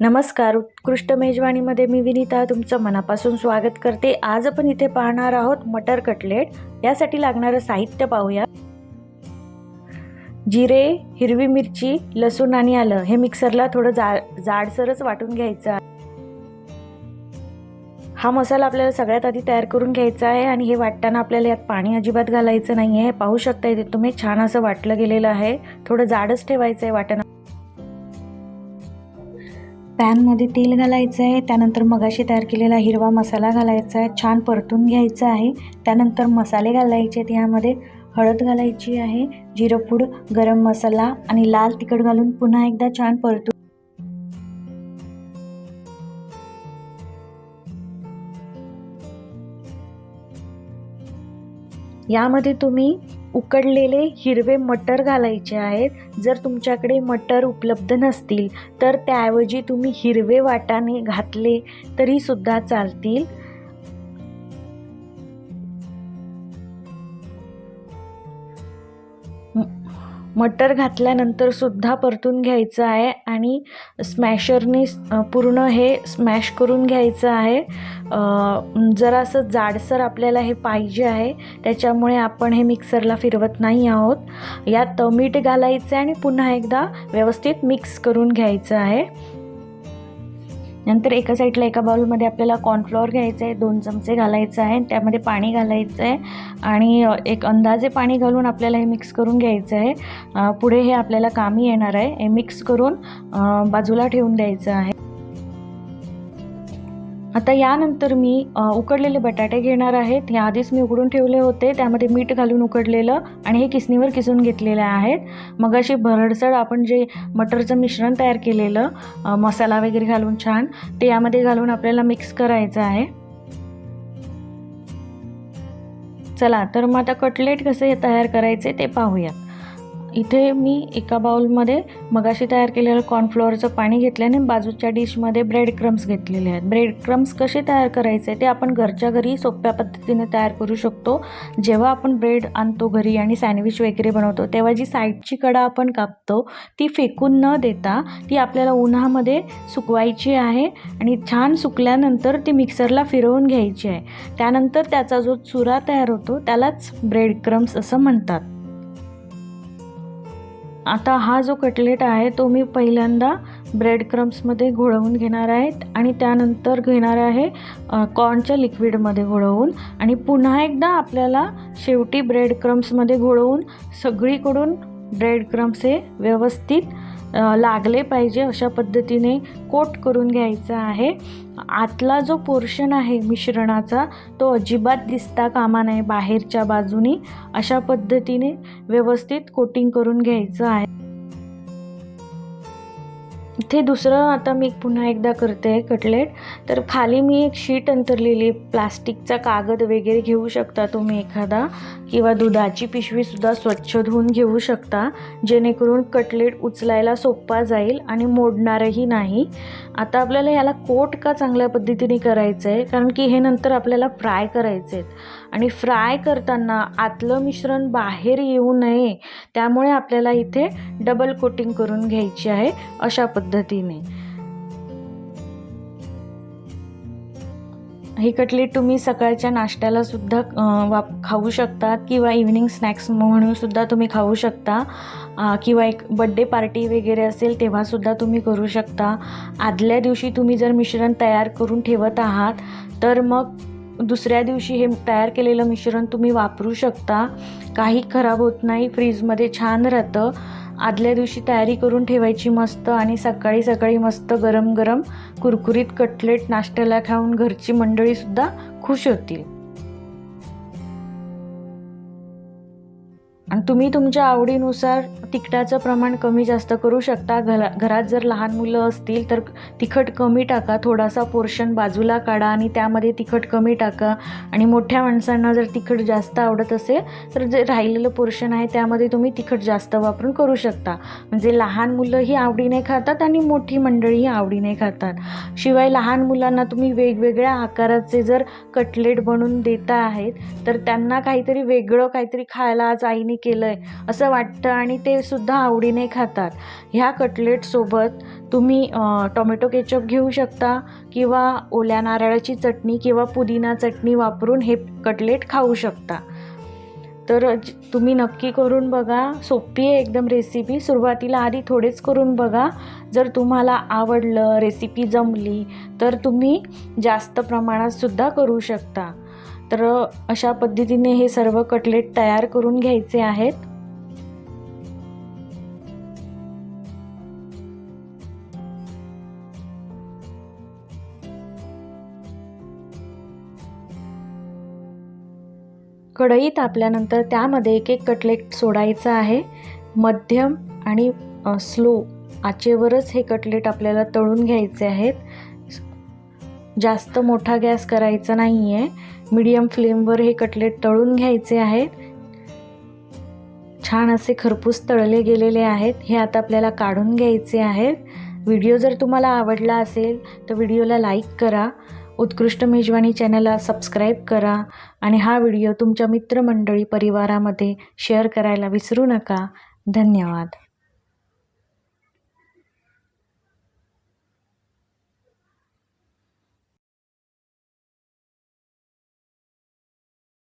नमस्कार उत्कृष्ट मेजवानीमध्ये मी विनीता तुमचं मनापासून स्वागत करते. आज आपण इथे पाहणार आहोत मटर कटलेट. यासाठी लागणारं साहित्य पाहूया. जिरे हिरवी मिरची लसूण आणि आलं हे मिक्सरला थोडं जा जाडसरच वाटून घ्यायचं आहे. हा मसाला आपल्याला सगळ्यात आधी तयार करून घ्यायचा आहे आणि हे वाटताना आपल्याला यात पाणी अजिबात घालायचं नाही आहे पाहू शकता इथे तुम्ही छान असं वाटलं गेलेलं आहे. थोडं जाडच ठेवायचं आहे वाटण पॅनमध्ये तेल घालायचं आहे त्यानंतर मगाशी तयार केलेला हिरवा मसाला घालायचा आहे छान परतून घ्यायचा आहे. त्यानंतर मसाले घालायचे आहेत यामध्ये हळद घालायची आहे जिरपूड गरम मसाला आणि लाल तिखट घालून पुन्हा एकदा छान परतून यामध्ये तुम्ही उकडलेले हिरवे मटर घालायचे आहेत. जर तुमच्याकडे मटर उपलब्ध नसतील तर त्याऐवजी तुम्ही हिरवे वाटाणे घातले तरीसुद्धा चालतील. मटर घातल्यानंतर सुद्धा परतून घ्यायचं आहे आणि स्मॅशरने पूर्ण हे स्मॅश करून घ्यायचं आहे. जरासं जाडसर आपल्याला हे पाहिजे आहे त्याच्यामुळे आपण हे मिक्सरला फिरवत नाही आहोत. यात मीठ घालायचं आहे आणि पुन्हा एकदा व्यवस्थित मिक्स करून घ्यायचं आहे. नंतर एका साईडला एका बाउलमध्ये आपल्याला कॉर्नफ्लॉवर घ्यायचं आहे दोन चमचे घालायचं आहे त्यामध्ये पाणी घालायचं आहे आणि एक अंदाजे पाणी घालून आपल्याला हे मिक्स करून घ्यायचं आहे. पुढे हे आपल्याला कामी येणार आहे. हे मिक्स करून बाजूला ठेवून द्यायचं आहे. आता यानंतर मी उकडलेले बटाटे घेणार आहेत. हे आधीच मी उकडून ठेवले होते. त्यामध्ये मीठ घालून उकडलेलं आणि हे किसणीवर किसून घेतलेले आहेत. मग अशी भरडसड आपण जे मटरचं मिश्रण तयार केलेलं मसाला वगैरे घालून छान ते यामध्ये घालून आपल्याला मिक्स करायचं आहे. चला तर मग आता कटलेट कसे तयार करायचे ते पाहूया. इथे मी एका बाउलमध्ये मगाशी तयार केलेलं कॉर्नफ्लॉवरचं पाणी घेतलं आणि बाजूच्या डिशमध्ये ब्रेड क्रम्स घेतलेले आहेत. ब्रेड क्रम्स कसे तयार करायचे ते आपण घरच्या घरी सोप्या पद्धतीने तयार करू शकतो. जेव्हा आपण ब्रेड आणतो घरी आणि सँडविच वगैरे बनवतो तेव्हा जी साईडची कडा आपण कापतो ती फेकून न देता ती आपल्याला उन्हामध्ये सुकवायची आहे आणि छान सुकल्यानंतर ती मिक्सरला फिरवून घ्यायची आहे. त्यानंतर त्याचा जो चुरा तयार होतो त्यालाच ब्रेड क्रम्स असं म्हणतात. आता हा जो कटलेट आहे तो मी पहिल्यांदा ब्रेड क्रम्समध्ये घोळवून घेणार आहे आणि त्यानंतर घेणार आहे कॉर्नच्या लिक्विडमध्ये घोळवून. आणि पुन्हा एकदा आपल्याला शेवटी ब्रेड क्रम्समध्ये घोळवून सगळीकडून ब्रेड क्रम्स हे व्यवस्थित लागले पाहिजे अशा पद्धतीने कोट करून घ्यायचा आहे. आतला जो पोर्शन आहे मिश्रणाचा तो अजिबात दिसता कामा नये बाहेरच्या बाजूनी. अशा पद्धतीने व्यवस्थित कोटिंग करून घ्यायचं आहे. इथे दुसरं आता मी पुन्हा एकदा करते कटलेट. तर खाली मी एक शीट अंतरलेली प्लास्टिकचा कागद वगैरे घेऊ शकता तुम्ही एखादा किंवा दुधाची पिशवीसुद्धा स्वच्छ धुवून घेऊ शकता. जेणेकरून कटलेट उचलायला सोपा जाईल आणि मोडणारही नाही. आता आपल्याला ह्याला कोट का चांगल्या पद्धतीने करायचं आहे कारण की हे नंतर आपल्याला फ्राय करायचे आहेत आणि फ्राय करताना आतलं मिश्रण बाहेर येऊ नये. त्यामुळे आपल्याला इथे डबल कोटिंग करून घ्यायची आहे. अशा पद्धती पद्धतीने. ही कटलेट तुम्ही सकाळच्या नाश्त्याला सुद्धा वाप खाऊ शकता किंवा इव्हनिंग स्नॅक्स म्हणून सुद्धा तुम्ही खाऊ शकता. किंवा एक बड्डे पार्टी वगैरे असेल तेव्हासुद्धा तुम्ही करू शकता. आदल्या दिवशी तुम्ही जर मिश्रण तयार करून ठेवत आहात तर मग दुसऱ्या दिवशी हे तयार केलेलं मिश्रण तुम्ही वापरू शकता. काही खराब होत नाही. फ्रीजमध्ये छान राहतं. आदल्या दिवशी तयारी करून ठेवायची मस्त आणि सकाळी सकाळी मस्त गरम गरम कुरकुरीत कटलेट नाश्त्याला खाऊन घरची मंडळीसुद्धा खुश होतील. तुम्ही तुमच्या आवडीनुसार तिखटाचं प्रमाण कमी जास्त करू शकता. घरा घरात जर लहान मुलं असतील तर तिखट कमी टाका. थोडासा पोर्शन बाजूला काढा आणि त्यामध्ये तिखट कमी टाका. आणि मोठ्या माणसांना जर तिखट जास्त आवडत असेल तर जे राहिलेलं पोर्शन आहे त्यामध्ये तुम्ही तिखट जास्त वापरून करू शकता. म्हणजे लहान मुलंही आवडीने खातात आणि मोठी मंडळीही आवडीने खातात. शिवाय लहान मुलांना तुम्ही वेगवेगळ्या आकाराचे जर कटलेट बनवून देता आहेत तर त्यांना काहीतरी वेगळं काहीतरी खायला आज आईने केलं आहे असं वाटतं आणि ते सुद्धा आवडीने खातात. ह्या कटलेटसोबत तुम्ही टोमॅटो केचप घेऊ शकता किंवा ओल्या नारळाची चटणी किंवा पुदिना चटणी वापरून हे कटलेट खाऊ शकता. तर तुम्ही नक्की करून बघा. सोपी आहे एकदम रेसिपी सुरुवातीला आधी थोडेच करून बघा. जर तुम्हाला आवडलं रेसिपी जमली तर तुम्ही जास्त प्रमाणात सुद्धा करू शकता. तर अशा पद्धतीने हे सर्व कटलेट तयार करून घ्यायचे आहेत. कढई तापल्यानंतर त्यामध्ये एक एक कटलेट सोडायचं आहे. मध्यम आणि स्लो आचेवरच हे कटलेट आपल्याला तळून घ्यायचे आहेत. जास्त मोठा गॅस करायचा नाही आहे मीडियम फ्लेमवर हे कटलेट तळून घ्यायचे आहेत. छान असे खरपूस तळले गेलेले आहेत. हे आता आपल्याला काढून घ्यायचे आहेत. व्हिडिओ जर तुम्हाला आवडला असेल तर व्हिडिओला लाईक करा. उत्कृष्ट मेजवानी चॅनलला सबस्क्राईब करा. आणि हा व्हिडिओ तुमच्या मित्रमंडळी परिवारामध्ये शेअर करायला विसरू नका. धन्यवाद.